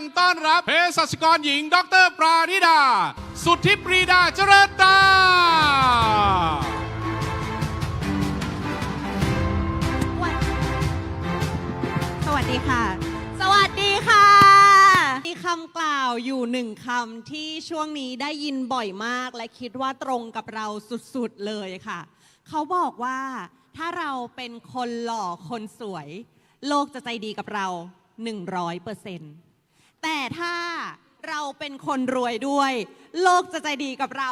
งต้อนรับเภสัชกรหญิง ดร ปราณิดา สุทธิปรีดาเจริญตา สวัสดีค่ะ สวัสดีค่ะ มีคำกล่าวอยู่หนึ่งคำที่ช่วงนี้ได้ยินบ่อยมาก และคิดว่าตรงกับเราสุดๆเลยค่ะ เขาบอกว่าถ้าเราเป็นคนหล่อคนสวย โลกจะใจดีกับเรา 100เปอร์เซ็นต์ แต่ถ้าเราเป็นคนรวยด้วย โลกจะใจดีกับเรา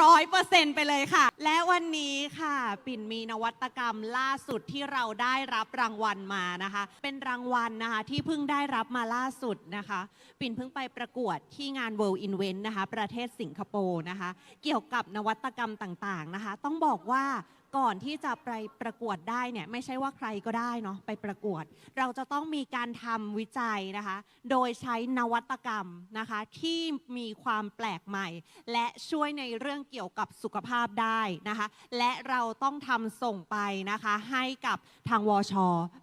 200%ไปเลยค่ะ และวันนี้ค่ะ ปิ่นมีนวัตกรรมล่าสุดที่เราได้รับรางวัลมานะคะ เป็นรางวัลนะคะที่เพิ่งได้รับมาล่าสุดนะคะ ปิ่นเพิ่งไปประกวดที่งาน World Invent นะคะ ประเทศสิงคโปร์นะคะ เกี่ยวกับนวัตกรรมต่างๆนะคะ ต้องบอกว่า ก่อนที่จะไปประกวดได้เนี่ยไม่ใช่ว่าใครก็ได้เนาะไปประกวด เราจะต้องมีการทำวิจัยนะคะ โดยใช้นวัตกรรมนะคะที่มีความแปลกใหม่ และช่วยในเรื่องเกี่ยวกับสุขภาพได้นะคะ และเราต้องทำส่งไปนะคะให้กับทางวช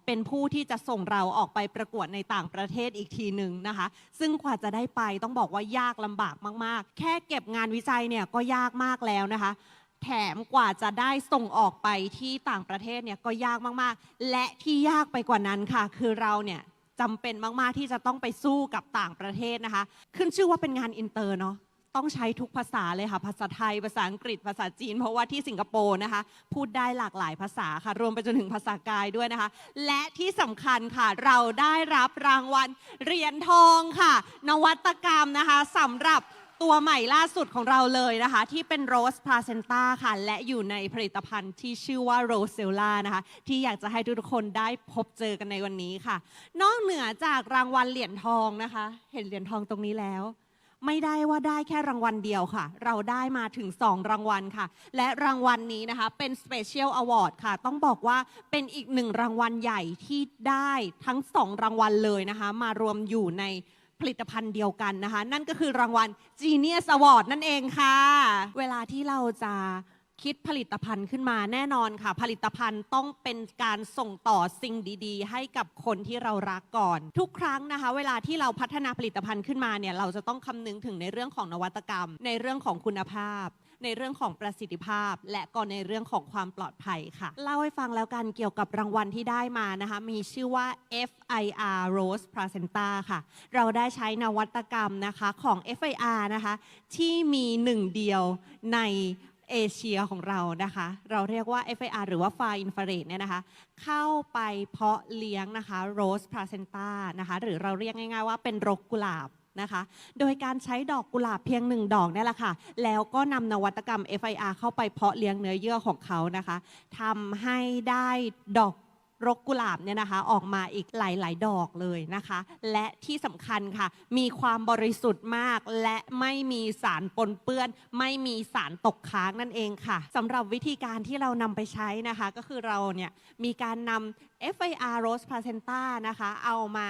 เป็นผู้ที่จะส่งเราออกไปประกวดในต่างประเทศอีกทีหนึ่งนะคะ ซึ่งกว่าจะได้ไปต้องบอกว่ายากลำบากมาก ๆ แค่เก็บงานวิจัยเนี่ยก็ยากมากแล้วนะคะ แถมกว่าจะได้ส่งออกไปที่ต่างประเทศเนี่ยก็ยากมากๆ และที่ยากไปกว่านั้นค่ะ คือเราเนี่ยจำเป็นมากๆที่จะต้องไปสู้กับต่างประเทศนะคะ ขึ้นชื่อว่าเป็นงานอินเตอร์เนาะต้องใช้ทุกภาษาเลยค่ะ ภาษาไทย ภาษาอังกฤษ ภาษาจีน เพราะว่าที่สิงคโปร์นะคะ พูดได้หลากหลายภาษาค่ะ รวมไปจนถึงภาษากายด้วยนะคะ และที่สำคัญค่ะ เราได้รับรางวัลเหรียญทองค่ะ นวัตกรรมนะคะสำหรับ ตัวใหม่ล่าสุดของเราเลยนะคะ ที่เป็นโรสพลาเซนตาค่ะ และอยู่ในผลิตภัณฑ์ที่ชื่อว่าโรเซลล่านะคะ ที่อยากจะให้ทุกคนได้พบเจอกันในวันนี้ค่ะ นอกเหนือจากรางวัลเหรียญทองนะคะ เห็นเหรียญทองตรงนี้แล้ว ไม่ได้ว่าได้แค่รางวัลเดียวค่ะ เราได้มาถึง 2 รางวัลค่ะ และรางวัลนี้นะคะเป็น Special Award ค่ะ ต้องบอกว่าเป็นอีกหนึ่งรางวัลใหญ่ที่ได้ทั้ง 2 รางวัลเลยนะคะ มารวมอยู่ใน ผลิตภัณฑ์เดียวกันนะคะ นั่นก็คือรางวัล Genius Award นั่นเองค่ะ เวลาที่เราจะคิดผลิตภัณฑ์ขึ้นมาแน่นอนค่ะ ผลิตภัณฑ์ต้องเป็นการส่งต่อสิ่งดีๆ ให้กับคนที่เรารักก่อน ทุกครั้งนะคะ เวลาที่เราพัฒนาผลิตภัณฑ์ขึ้นมาเนี่ยเราจะต้องคำนึงถึงในเรื่องของนวัตกรรม ในเรื่องของคุณภาพ ในเรื่องของประสิทธิภาพ และก็ในเรื่องของความปลอดภัยค่ะ เล่าให้ฟังแล้วกันเกี่ยวกับรางวัลที่ได้มานะคะ มีชื่อว่า FIR Rose Placenta ค่ะ เราได้ใช้นวัตกรรมนะคะของ FIR นะคะที่มีหนึ่งเดียวในเอเชียของเรานะคะ เราเรียกว่า FIR หรือว่า Far Infrared เนี่ยนะคะ เข้าไปเพาะเลี้ยงนะคะ Rose Placenta นะคะ หรือเราเรียกง่ายๆว่าเป็นรกกุหลาบ นะคะ โดยการใช้ดอกกุหลาบเพียงหนึ่งดอกนี่แหละค่ะ แล้วก็นำนวัตกรรม FIR เข้าไปเพาะเลี้ยงเนื้อเยื่อของเขานะคะทำให้ได้ดอกรกกุหลาบเนี่ยนะคะออกมาอีกหลาย ๆ ดอกเลยนะคะ และที่สำคัญค่ะ มีความบริสุทธิ์มาก และไม่มีสารปนเปื้อน ไม่มีสารตกค้างนั่นเองค่ะสำหรับวิธีการที่เรานำไปใช้นะคะ ก็คือเราเนี่ยมีการนำ FIR Rose Placenta นะคะ เอามา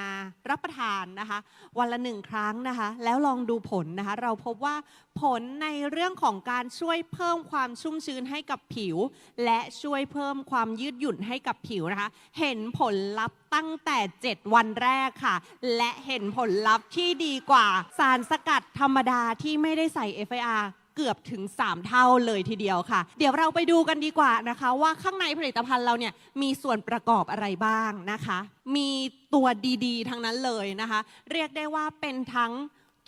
รับประทานนะคะ วันละหนึ่งครั้งนะคะ แล้วลองดูผลนะคะ เราพบว่าผลในเรื่องของการช่วยเพิ่มความชุ่มชื้นให้กับผิว และช่วยเพิ่มความยืดหยุ่นให้กับผิวนะคะ เห็นผลลัพธ์ตั้งแต่ 7 วันแรกค่ะ และเห็นผลลัพธ์ที่ดีกว่าสารสกัดธรรมดาที่ไม่ได้ใส่ FIR เกือบถึง 3 เท่าเลยทีเดียวค่ะ เดี๋ยวเราไปดูกันดีกว่านะคะ ว่าข้างในผลิตภัณฑ์เราเนี่ยมีส่วนประกอบอะไรบ้างนะคะ มีตัวดีๆ ทั้งนั้นเลยนะคะ เรียกได้ว่าเป็นทั้ง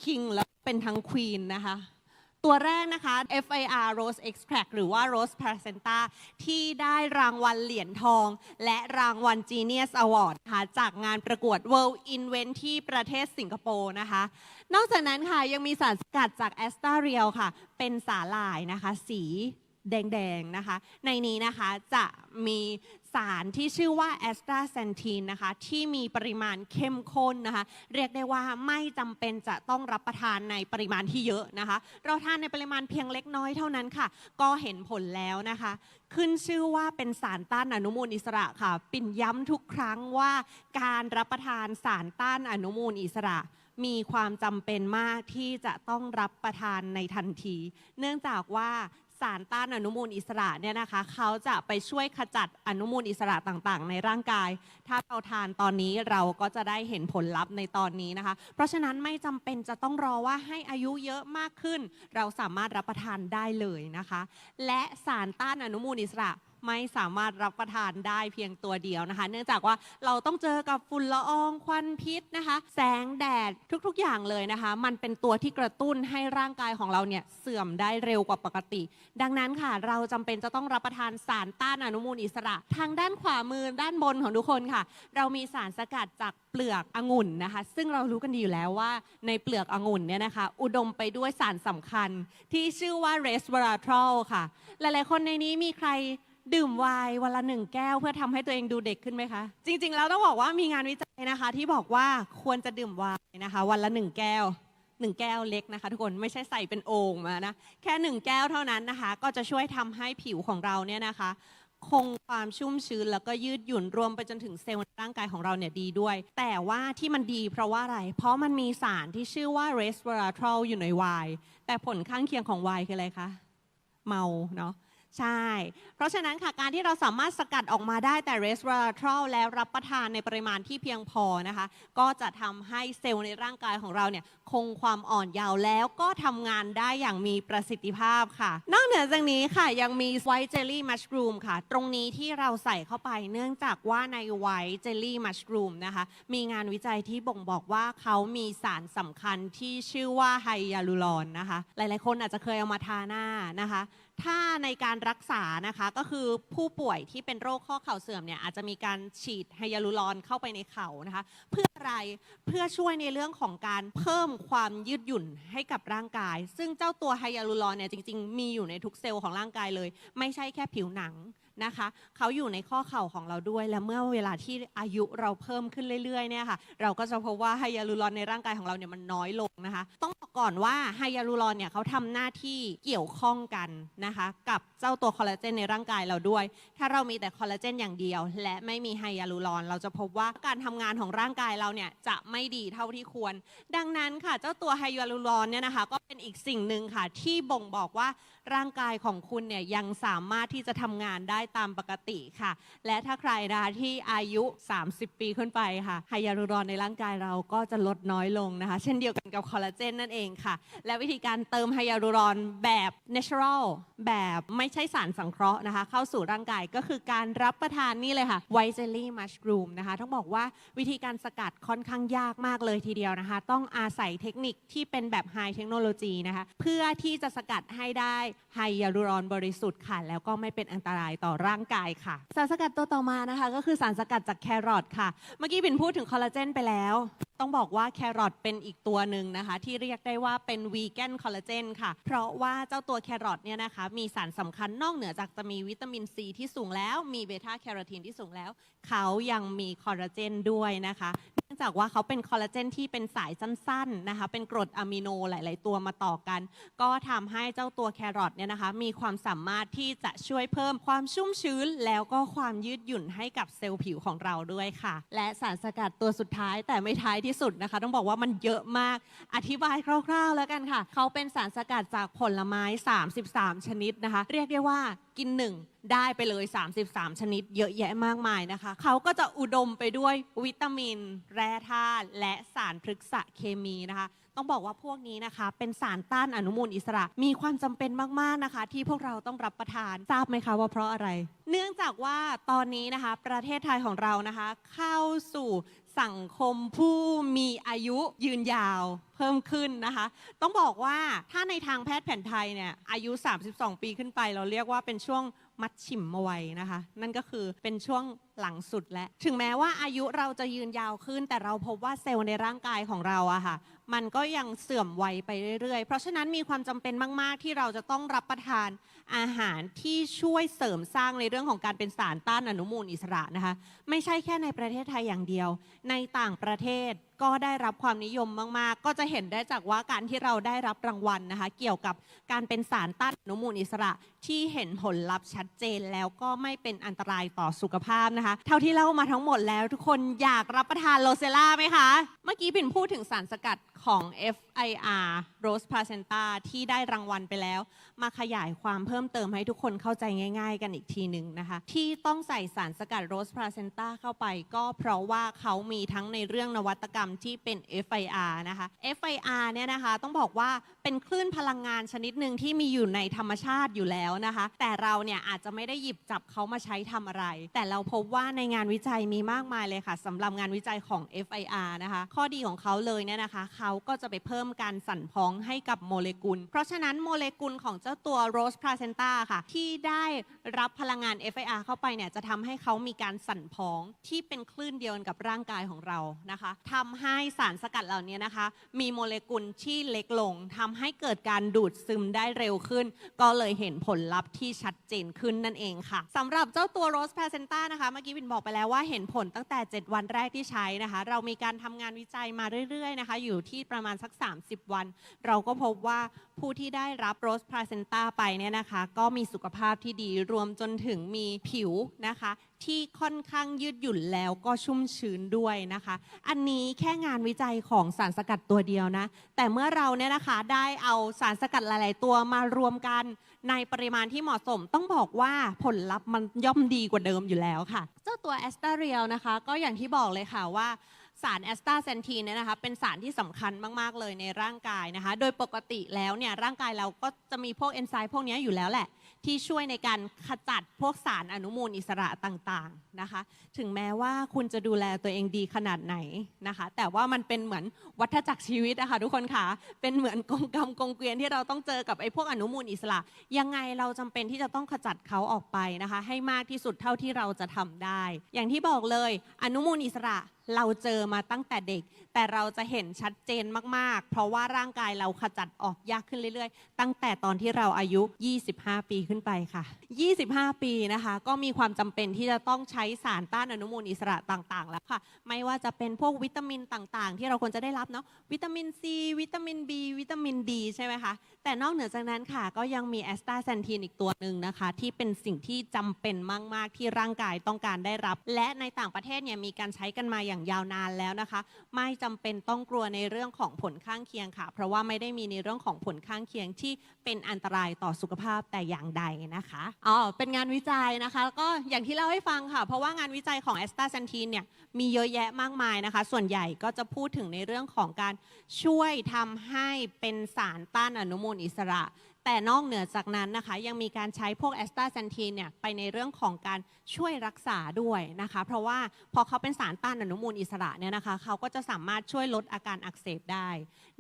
คิงและเป็นทั้งควีนนะคะ ตัวแรกนะคะ FIR Rose Extract หรือว่า Rose Placenta ที่ได้รางวัลเหรียญทอง และรางวัล Genius Award ค่ะจากงานประกวด World Invent ที่ประเทศสิงคโปร์นะคะ นอกจากนั้นค่ะยังมีสารสกัดจากแอสตาเรียลค่ะ เป็นสาหร่ายนะคะ สีแดง ๆ นะคะ ในนี้นะคะจะมี สารที่ชื่อว่าแอสตาเซนทีนนะคะที่มีปริมาณเข้มข้นนะคะเรียกได้ว่าไม่จำเป็นจะต้องรับประทานในปริมาณที่เยอะนะคะ เราทานในปริมาณเพียงเล็กน้อยเท่านั้นค่ะ ก็เห็นผลแล้วนะคะ ขึ้นชื่อว่าเป็นสารต้านอนุมูลอิสระค่ะ ปิ่นย้ำทุกครั้งว่าการรับประทานสารต้านอนุมูลอิสระมีความจำเป็นมากที่จะต้องรับประทานในทันที เนื่องจากว่า สารต้านอนุมูลอิสระเนี่ยนะคะเขาจะไปช่วยขจัดอนุมูลอิสระต่างๆ ในร่างกาย ถ้าเราทานตอนนี้เราก็จะได้เห็นผลลัพธ์ในตอนนี้นะคะ เพราะฉะนั้นไม่จำเป็นจะต้องรอว่าให้อายุเยอะมากขึ้น เราสามารถรับประทานได้เลยนะคะ และสารต้านอนุมูลอิสระ ไม่สามารถรับประทานได้เพียงตัวเดียวนะคะ เนื่องจากว่าเราต้องเจอกับฝุ่นละอองควันพิษนะคะ แสงแดดทุกๆอย่างเลยนะคะ มันเป็นตัวที่กระตุ้นให้ร่างกายของเราเนี่ยเสื่อมได้เร็วกว่าปกติ ดังนั้นค่ะ เราจำเป็นจะต้องรับประทานสารต้านอนุมูลอิสระ ทางด้านขวามือด้านบนของทุกคนค่ะ เรามีสารสกัดจากเปลือกองุ่นนะคะ ซึ่งเรารู้กันดีอยู่แล้วว่าในเปลือกองุ่นเนี่ยนะคะ อุดมไปด้วยสารสำคัญ ที่ชื่อว่าเรสเวอราทรอลค่ะ หลายๆคนในนี้มีใคร ดื่มไวน์วันละหนึ่งแก้วเพื่อทำให้ตัวเองดูเด็กขึ้นไหมคะ จริง ๆ แล้วต้องบอกว่ามีงานวิจัยนะคะ ที่บอกว่าควรจะดื่มไวน์นะคะ วันละหนึ่งแก้วหนึ่งแก้วเล็กนะคะ ทุกคนไม่ใช่ใส่เป็นโอ่งมานะแค่หนึ่งแก้วเท่านั้นนะคะ ก็จะช่วยทำให้ผิวของเราเนี่ยนะคะ คงความชุ่มชื้นแล้วก็ยืดหยุ่นรวมไปจนถึงเซลล์ในร่างกายของเราเนี่ยดีด้วย แต่ว่าที่มันดีเพราะว่าอะไร เพราะมันมีสารที่ชื่อว่า resveratrol อยู่ในไวน์แต่ผลข้างเคียงของไวน์คืออะไรคะเมาเนาะ ใช่ เพราะฉะนั้นค่ะการที่เราสามารถสกัดออกมาได้แต่ resveratrol แล้วรับประทานในปริมาณที่เพียงพอนะคะ ก็จะทำให้เซลล์ในร่างกายของเราเนี่ยคงความอ่อนเยาว์แล้วก็ทำงานได้อย่างมีประสิทธิภาพค่ะ นอกเหนือจากนี้ค่ะยังมี white jelly mushroom ค่ะ ตรงนี้ที่เราใส่เข้าไปเนื่องจากว่าใน white jelly mushroom นะคะ มีงานวิจัยที่บ่งบอกว่าเขามีสารสำคัญที่ชื่อว่าไฮยาลูรอนนะคะ หลายๆ คนอาจจะเคยเอามาทาหน้านะคะ ถ้าในการรักษานะคะก็คือผู้ป่วยที่เป็นโรคข้อเข่าเสื่อมเนี่ยอาจจะมีการฉีดไฮยาลูรอนเข้าไปในเข่านะคะเพื่ออะไรเพื่อช่วยในเรื่องของการเพิ่มความยืดหยุ่นให้กับร่างกาย ซึ่งเจ้าตัวไฮยาลูรอนเนี่ยจริง ๆ มีอยู่ในทุกเซลล์ของร่างกายเลย ไม่ใช่แค่ผิวหนัง นะคะเขาอยู่ในข้อเข่าของเราด้วย และเมื่อเวลาที่อายุเราเพิ่มขึ้นเรื่อยๆเนี่ยค่ะเราก็จะพบว่าไฮยาลูรอนในร่างกายของเราเนี่ยมันน้อยลงนะคะ ต้องบอกก่อนว่าไฮยาลูรอนเนี่ยเขาทำหน้าที่เกี่ยวข้องกันนะคะกับเจ้าตัวคอลลาเจนในร่างกายเราด้วย ถ้าเรามีแต่คอลลาเจนอย่างเดียว และไม่มีไฮยาลูรอนเราจะพบว่าการทำงานของร่างกายเราเนี่ยจะไม่ดีเท่าที่ควร ดังนั้นค่ะเจ้าตัวไฮยาลูรอนเนี่ยนะคะก็เป็นอีกสิ่งหนึ่งค่ะที่บ่งบอกว่าร่างกายของคุณเนี่ยยังสามารถที่จะทำงานได้ตามปกติค่ะ และถ้าใครนะคะที่อายุ 30 ปีขึ้นไปค่ะไฮยาลูรอนในร่างกายเราก็จะลดน้อยลงนะคะ เช่นเดียวกันกับคอลลาเจนนั่นเองค่ะ และวิธีการเติมไฮยาลูรอนแบบ natural แบบไม่ใช่สารสังเคราะห์นะคะ เข้าสู่ร่างกายก็คือการรับประทานนี่เลยค่ะไวเจลลี่มัชกรูมนะคะต้องบอกว่าวิธีการสกัดค่อนข้างยากมากเลยทีเดียวนะคะ ต้องอาศัยเทคนิคที่เป็นแบบไฮเทคโนโลยีนะคะ เพื่อที่จะสกัดให้ได้ไฮยาลูรอนบริสุทธิ์ค่ะ แล้วก็ไม่เป็นอันตรายต่อร่างกายค่ะ สารสกัดตัวต่อมานะคะ ก็คือสารสกัดจากแครอทค่ะ เมื่อกี้บินพูดถึงคอลลาเจนไปแล้ว ต้องบอกว่าแครอทเป็นอีกตัวหนึ่งนะคะ ที่เรียกได้ว่าเป็นวีแกนคอลลาเจนค่ะ เพราะว่าเจ้าตัวแครอทเนี่ยนะคะมีสารสำคัญนอกเหนือจากจะมีวิตามินซีที่สูงแล้วมีเบต้าแคโรทีนที่สูงแล้ว เขายังมีคอลลาเจนด้วยนะคะ จากว่าเขาเป็นคอลลาเจนที่เป็นสายสั้นๆนะคะ เป็นกรดอะมิโนหลาย ๆ ตัวมาต่อกัน ก็ทำให้เจ้าตัวแครอทเนี่ยนะคะ มีความสามารถที่จะช่วยเพิ่มความชุ่มชื้น แล้วก็ความยืดหยุ่นให้กับเซลล์ผิวของเราด้วยค่ะ และสารสกัดตัวสุดท้ายแต่ไม่ท้ายที่สุดนะคะ ต้องบอกว่ามันเยอะมาก อธิบายคร่าว ๆ แล้วกันค่ะ เขาเป็นสารสกัดจากผลไม้ 33 ชนิดนะคะ เรียกได้ว่ากินหนึ่งได้ไปเลย 33 ชนิด เยอะแยะมากมายนะคะ เขาก็จะอุดมไปด้วยวิตามิน แร่ธาตุและสารพฤกษเคมีนะคะ ต้องบอกว่าพวกนี้นะคะ เป็นสารต้านอนุมูลอิสระ มีความจำเป็นมาก ๆ นะคะ ที่พวกเราต้องรับประทานทราบไหมคะว่าเพราะอะไร เนื่องจากว่าตอนนี้นะคะ ประเทศไทยของเรานะคะ เข้าสู่สังคมผู้มีอายุยืนยาวเพิ่มขึ้นนะคะ ต้องบอกว่าถ้าในทางแพทย์แผนไทยเนี่ยอายุ 32 ปีขึ้นไป เราเรียกว่าเป็นช่วงมัดฉิมมาวัยนะคะ นั่นก็คือเป็นช่วงหลังสุดและ ถึงแม้ว่าอายุเราจะยืนยาวขึ้น แต่เราพบว่าเซลล์ในร่างกายของเราอะค่ะ มันก็ยังเสื่อมวัยไปเรื่อยๆ เพราะฉะนั้นมีความจำเป็นมาก ๆ ที่เราจะต้องรับประทานอาหารที่ช่วยเสริมสร้างในเรื่องของการเป็นสารต้านอนุมูลอิสระนะคะ ไม่ใช่แค่ในประเทศไทยอย่างเดียว ในต่างประเทศ ก็ได้รับความนิยมมากๆ ก็จะเห็นได้จากว่าการที่เราได้รับรางวัลนะคะ เกี่ยวกับการเป็นสารต้านอนุมูลอิสระที่เห็นผลลัพธ์ชัดเจนแล้วก็ไม่เป็นอันตรายต่อสุขภาพนะคะ เท่าที่เล่ามาทั้งหมดแล้วทุกคนอยากรับประทานโลเซล่าไหมคะ เมื่อกี้ปิ่นพูดถึงสารสกัดของ SIR Rose Placenta ที่ได้รางวัลไปแล้ว มาขยายความเพิ่มเติมให้ทุกคนเข้าใจง่าย ๆ กันอีกทีหนึ่งนะคะ ที่ต้องใส่สารสกัด Rose Placenta เข้าไป ก็เพราะว่าเขามีทั้งในเรื่องนวัตกรรมที่เป็น FIR นะคะ FIR เนี่ยนะคะต้องบอกว่าเป็นคลื่นพลังงานชนิดหนึ่งที่มีอยู่ในธรรมชาติอยู่แล้วนะคะ แต่เราเนี่ยอาจจะไม่ได้หยิบจับเขามาใช้ทำอะไร แต่เราพบว่าในงานวิจัยมีมากมายเลยค่ะสำหรับงานวิจัยของ FIR นะคะ ข้อดีของเขาเลยเนี่ยนะคะ เขาก็จะไปเพิ่มการสั่นพ้องให้กับโมเลกุล เพราะฉะนั้นโมเลกุลของเจ้าตัว Rose Placenta ค่ะ ที่ได้รับพลังงาน FIR เข้าไปเนี่ยจะทำให้เขามีการสั่นพ้องที่เป็นคลื่นเดียวกับร่างกายของเรานะคะทำให้สารสกัดเหล่านี้นะคะ มีโมเลกุลที่เล็กลงทำให้เกิดการดูดซึมได้เร็วขึ้น ก็เลยเห็นผลลัพธ์ที่ชัดเจนขึ้นนั่นเองค่ะสำหรับเจ้าตัว Rose Placenta นะคะเมื่อกี้วินบอกไปแล้วว่าเห็นผลตั้งแต่ 7 วันแรกที่ใช้นะคะ เรามีการทำงานวิจัยมาเรื่อยๆนะคะ อยู่ที่ประมาณสัก 30 วัน เราก็พบว่าผู้ที่ได้รับ Rose Placenta ไปเนี่ยนะคะ ก็มีสุขภาพที่ดีรวมจนถึงมีผิวนะคะ ที่ค่อนข้างยืดหยุ่นแล้วก็ชุ่มชื้นด้วยนะคะ อันนี้แค่งานวิจัยของสารสกัดตัวเดียวนะ แต่เมื่อเราเนี่ยนะคะได้เอาสารสกัดหลาย ๆ ตัวมารวมกันในปริมาณที่เหมาะสมต้องบอกว่าผลลัพธ์มันย่อมดีกว่าเดิมอยู่แล้วค่ะ เจ้าตัวแอสตาเรียลนะคะ ก็อย่างที่บอกเลยค่ะว่าสารแอสตาเซนทีนเนี่ยนะคะเป็นสารที่สำคัญมาก ๆ เลยในร่างกายนะคะ โดยปกติแล้วเนี่ยร่างกายเราก็จะมีพวกเอนไซม์พวกนี้อยู่แล้วแหละ ที่ช่วยในการขจัดพวกสารอนุมูลอิสระต่างๆนะคะ ถึงแม้ว่าคุณจะดูแลตัวเองดีขนาดไหนนะคะ แต่ว่ามันเป็นเหมือนวัฏจักรชีวิตอะค่ะทุกคนค่ะเป็นเหมือนกงกรรมกงเกวียนที่เราต้องเจอกับไอ้พวกอนุมูลอิสระ ยังไงเราจำเป็นที่จะต้องขจัดเขาออกไปนะคะ ให้มากที่สุดเท่าที่เราจะทำได้ อย่างที่บอกเลยอนุมูลอิสระ เราเจอมาตั้งแต่เด็ก แต่เราจะเห็นชัดเจนมากๆ เพราะว่าร่างกายเราขจัดออกยากขึ้นเรื่อยๆ ตั้งแต่ตอนที่เราอายุ 25 ปีขึ้นไปค่ะ 25 ปีนะคะ ก็มีความจำเป็นที่จะต้องใช้สารต้านอนุมูลอิสระต่างๆ แล้วค่ะ ไม่ว่าจะเป็นพวกวิตามินต่างๆ ที่เราควรจะได้รับเนาะวิตามินซีวิตามิน B วิตามินดีใช่ไหมคะแต่นอกเหนือจากนั้นค่ะ ก็ยังมีแอสตาแซนทีนอีกตัวหนึ่งนะคะ ที่เป็นสิ่งที่จำเป็นมาก ๆ ที่ร่างกายต้องการได้รับ และในต่างประเทศเนี่ยมีการใช้กันมาอย่างยาวนานแล้วนะคะ ไม่จำเป็นต้องกลัวในเรื่องของผลข้างเคียงค่ะ เพราะว่าไม่ได้มีในเรื่องของผลข้างเคียงที่เป็นอันตรายต่อสุขภาพแต่อย่างใดนะคะอ๋อเป็นงานวิจัยนะคะแล้วก็อย่างที่เล่าให้ฟังค่ะ เพราะว่างานวิจัยของแอสตาแซนทีนเนี่ยมีเยอะแยะมากมายนะคะ ส่วนใหญ่ก็จะพูดถึงในเรื่องของการช่วยทำให้เป็นสารต้านอนุมูลอิสระ แต่นอกเหนือจากนั้นนะคะ ยังมีการใช้พวกแอสตาแซนทีนเนี่ยไปในเรื่องของการช่วยรักษาด้วยนะคะ เพราะว่าพอเขาเป็นสารต้านอนุมูลอิสระเนี่ยนะคะ เขาก็จะสามารถช่วยลดอาการอักเสบได้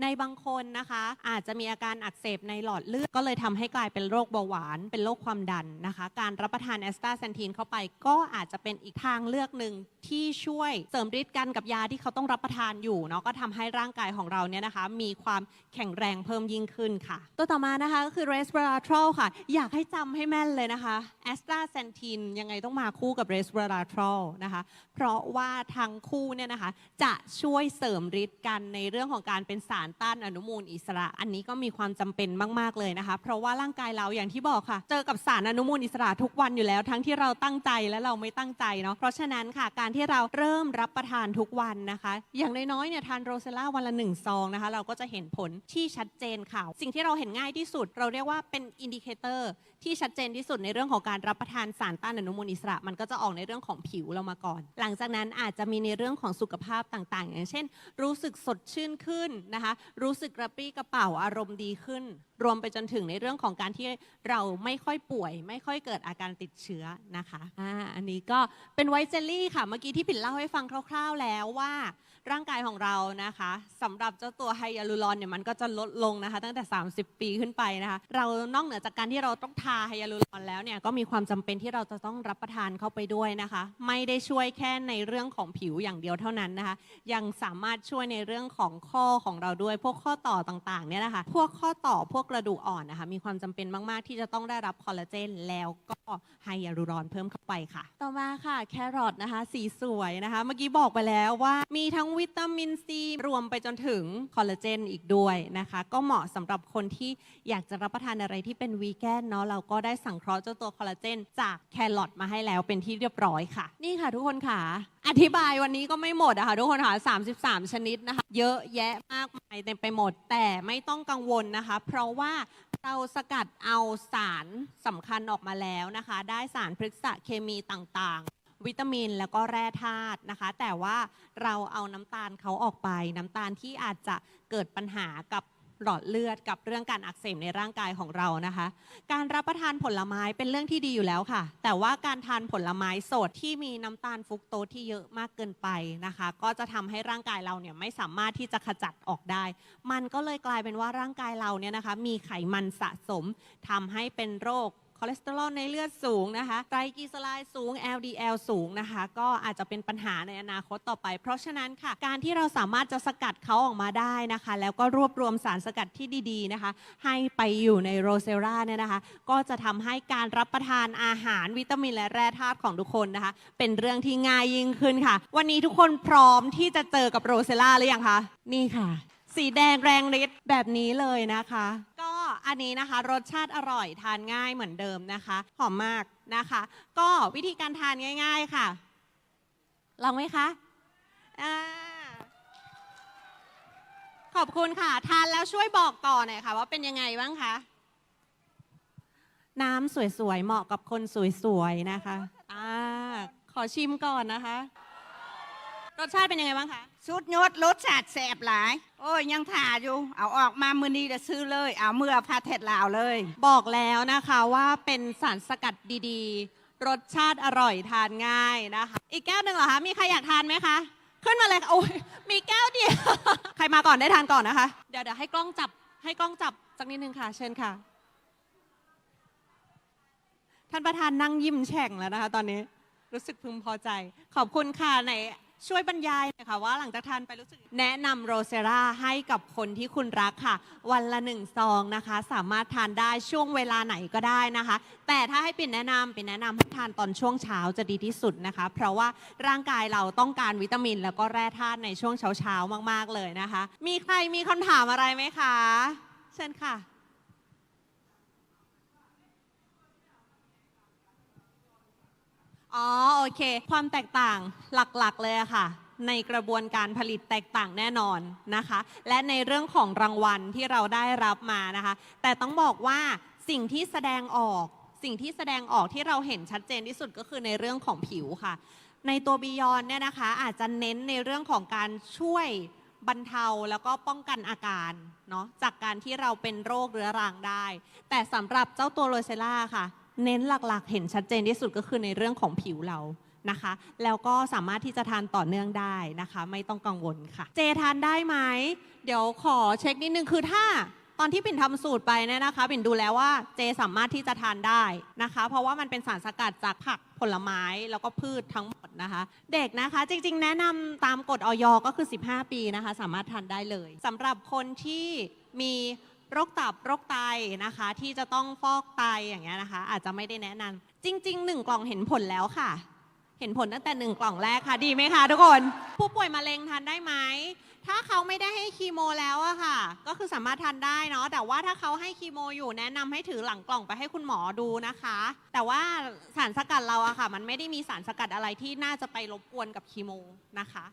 ในบางคนนะคะ อาจจะมีอาการอักเสบในหลอดเลือดก็เลยทำให้กลายเป็นโรคเบาหวาน เป็นโรคความดันนะคะ การรับประทานแอสตาแซนทีนเข้าไปก็อาจจะเป็นอีกทางเลือกหนึ่งที่ช่วยเสริมฤทธิ์กันกับยาที่เขาต้องรับประทานอยู่เนาะก็ทำให้ร่างกายของเราเนี่ยนะคะ มีความแข็งแรงเพิ่มยิ่งขึ้นค่ะ ตัวต่อมานะคะก็คือ resveratrol ค่ะ อยากให้จำให้แม่นเลยนะคะแอสตาแซนทีนยังไงต้องมาคู่กับ resveratrol นะคะ เพราะว่าทั้งคู่เนี่ยนะคะ จะช่วยเสริมฤทธิ์กันในเรื่องของการเป็นสารต้านอนุมูลอิสระ อันนี้ก็มีความจำเป็นมาก ๆ เลยนะคะ เพราะว่าร่างกายเราอย่างที่บอกค่ะ เจอกับสารอนุมูลอิสระทุกวันอยู่แล้ว ทั้งที่เราตั้งใจและเราไม่ตั้งใจเนาะ เพราะฉะนั้นค่ะ การที่เราเริ่มรับประทานทุกวันนะคะ อย่างน้อยๆเนี่ยทานโรเซล่าวันละหนึ่งซองนะคะ เราก็จะเห็นผลที่ชัดเจนค่ะ สิ่งที่เราเห็นง่ายที่สุดเราเรียกว่าเป็นอินดิเคเตอร์ ที่ชัดเจนที่สุดในเรื่องของการรับประทานสารต้านอนุมูลอิสระ มันก็จะออกในเรื่องของผิวเรามาก่อน หลังจากนั้นอาจจะมีในเรื่องของสุขภาพต่างๆ อย่างเช่น รู้สึกสดชื่นขึ้นนะคะ รู้สึกกระปรี้กระเป๋าอารมณ์ดีขึ้น รวมไปจนถึงในเรื่องของการที่เราไม่ค่อยป่วย ไม่ค่อยเกิดอาการติดเชื้อนะคะอ่าอันนี้ก็เป็นไวท์เจลลี่ค่ะ เมื่อกี้ที่ผิดเล่าให้ฟังคร่าว ๆ แล้วว่าร่างกายของเรานะคะสำหรับเจ้าตัวไฮยาลูรอนเนี่ยมันก็จะลดลงนะคะ ตั้งแต่ 30 ปีขึ้นไปนะคะ เรานอกเหนือจากการที่เราต้องทาไฮยาลูรอนแล้วเนี่ยก็มีความจำเป็นที่เราจะต้องรับประทานเข้าไปด้วยนะคะ ไม่ได้ช่วยแค่ในเรื่องของผิวอย่างเดียวเท่านั้นนะคะ ยังสามารถช่วยในเรื่องของข้อของเราด้วย พวกข้อต่อต่างๆเนี่ยนะคะพวกข้อต่อพวกกระดูกอ่อนนะคะมีความจำเป็นมากๆ ที่จะต้องได้รับคอลลาเจนแล้วก็ไฮยาลูรอนเพิ่มเข้าไปค่ะ ต่อมาค่ะแครอทนะคะสีสวยนะคะ เมื่อกี้บอกไปแล้วว่ามีทั้งวิตามินซีรวมไปจนถึงคอลลาเจนอีกด้วยนะคะ ก็เหมาะสำหรับคนที่อยากจะรับประทานอะไรที่เป็นวีแกนเนาะเราก็ได้สังเคราะห์เจ้าตัวคอลลาเจนจากแครอทมาให้แล้วเป็นที่เรียบร้อยค่ะ นี่ค่ะทุกคนค่ะ อธิบายวันนี้ก็ไม่หมดอะค่ะทุกคนค่ะ 33 ชนิดนะคะ เยอะแยะมากมายเต็มไปหมด แต่ไม่ต้องกังวลนะคะ เพราะว่าเราสกัดเอาสารสำคัญออกมาแล้วนะคะ ได้สารพฤกษเคมีต่างๆวิตามินแล้วก็แร่ธาตุนะคะ แต่ว่าเราเอาน้ำตาลเขาออกไป น้ำตาลที่อาจจะเกิดปัญหากับ หลอดเลือดกับเรื่องการอักเสบในร่างกายของเรานะคะ การรับประทานผลไม้เป็นเรื่องที่ดีอยู่แล้วค่ะ แต่ว่าการทานผลไม้สดที่มีน้ำตาลฟุกโตที่เยอะมากเกินไปนะคะ ก็จะทำให้ร่างกายเราเนี่ยไม่สามารถที่จะขจัดออกได้ มันก็เลยกลายเป็นว่าร่างกายเราเนี่ยนะคะมีไขมันสะสมทำให้เป็นโรค คอเลสเตอรอลในเลือดสูงนะคะ ไตรกลีเซอไรด์สูง LDL สูงนะคะ ก็อาจจะเป็นปัญหาในอนาคตต่อไป เพราะฉะนั้นค่ะ การที่เราสามารถจะสกัดเขาออกมาได้นะคะ แล้วก็รวบรวมสารสกัดที่ดีๆนะคะ ให้ไปอยู่ในโรเซราเนี่ยนะคะ ก็จะทำให้การรับประทานอาหารวิตามินและแร่ธาตุของทุกคนนะคะ เป็นเรื่องที่ง่ายยิ่งขึ้นค่ะ วันนี้ทุกคนพร้อมที่จะเจอกับโรเซราหรือยังคะ นี่ค่ะ สีแดงแรงฤทธิ์แบบนี้เลยนะคะ ก็ อันนี้นะคะ รสชาติอร่อยทานง่ายเหมือนเดิมนะคะ หอมมากนะคะ ก็วิธีการทานง่าย ๆค่ะ ลองไหมคะอ่าขอบคุณค่ะ ทานแล้วช่วยบอกต่อหน่อยค่ะ ว่าเป็นยังไงบ้างคะน้ำสวยๆ เหมาะกับคนสวยๆ นะคะ อ่า ขอชิมก่อนนะคะ รสชาติเป็นยังไงบ้างคะ สุดยอดรสชาติแสบหลาย โอ้ยยังถ่าอยู่ เอาออกมามือนี้จะซื้อเลย เอาเมื่อพาเทศลาวเลย บอกแล้วนะคะว่าเป็นสารสกัดดีๆ รสชาติอร่อยทานง่ายนะคะ อีกแก้วหนึ่งเหรอคะ มีใครอยากทานไหมคะ ขึ้นมาเลยค่ะโอ้ยมีแก้วเดียว ใครมาก่อนได้ทานก่อนนะคะ เดี๋ยวเดี๋ยวให้กล้องจับ ให้กล้องจับสักนิดนึงค่ะ เชิญค่ะ ท่านประธานนั่งยิ้มแฉ่งแล้วนะคะ ตอนนี้ รู้สึกพึงพอใจ ขอบคุณค่ะไหน ช่วยบรรยายหน่อยค่ะว่าหลังจากทานไปรู้สึก แนะนำโรเซราให้กับคนที่คุณรักค่ะ วันละหนึ่งซองนะคะ สามารถทานได้ช่วงเวลาไหนก็ได้นะคะ แต่ถ้าให้ปิ่นแนะนำปิ่นแนะนำให้ทานตอนช่วงเช้าจะดีที่สุดนะคะ เพราะว่าร่างกายเราต้องการวิตามิน แล้วก็แร่ธาตุในช่วงเช้าๆมาก ๆเลยนะคะ มีใครมีคำถามอะไรไหมคะ เชิญค่ะ อ๋อโอเค ความแตกต่างหลักๆเลยค่ะ ในกระบวนการผลิตแตกต่างแน่นอนนะคะ และในเรื่องของรางวัลที่เราได้รับมานะคะ แต่ต้องบอกว่าสิ่งที่แสดงออกสิ่งที่แสดงออกที่เราเห็นชัดเจนที่สุดก็คือในเรื่องของผิวค่ะ ในตัวบิยอนเนี่ยนะคะ อาจจะเน้นในเรื่องของการช่วยบรรเทาแล้วก็ป้องกันอาการเนาะจากการที่เราเป็นโรคเรื้อรังได้ แต่สำหรับเจ้าตัวโรเซล่าค่ะ เน้นหลักๆ เห็นชัดเจนที่สุดก็คือในเรื่องของผิวเรานะคะ แล้วก็สามารถที่จะทานต่อเนื่องได้นะคะ ไม่ต้องกังวลค่ะ เจทานได้ไหม เดี๋ยวขอเช็คนิดนึงคือถ้าตอนที่ปิ่นทำสูตรไปเนี่ยนะคะ ปิ่นดูแล้วว่าเจสามารถที่จะทานได้นะคะ เพราะว่ามันเป็นสารสกัดจากผักผลไม้แล้วก็พืชทั้งหมดนะคะ เด็กนะคะจริง ๆ แนะนำตามกฎออยก็คือ 15 ปีนะคะ สามารถทานได้เลยสำหรับคนที่มี โรคตับโรคไตนะคะ ที่จะต้องฟอกไตอย่างเงี้ยนะคะ อาจจะไม่ได้แนะนำจริงๆหนึ่งกล่องเห็นผลแล้วค่ะ เห็นผลตั้งแต่หนึ่งกล่องแรกค่ะ ดีไหมคะทุกคน ผู้ป่วยมะเร็งทานได้ไหมถ้าเขาไม่ได้ให้คีโมแล้วอะค่ะ ก็คือสามารถทานได้เนาะแต่ว่าถ้าเขาให้คีโมอยู่แนะนำให้ถือหลังกล่องไปให้คุณหมอดูนะคะ แต่ว่าสารสกัดเราอะค่ะ มันไม่ได้มีสารสกัดอะไรที่น่าจะไปรบกวนกับคีโมนะคะ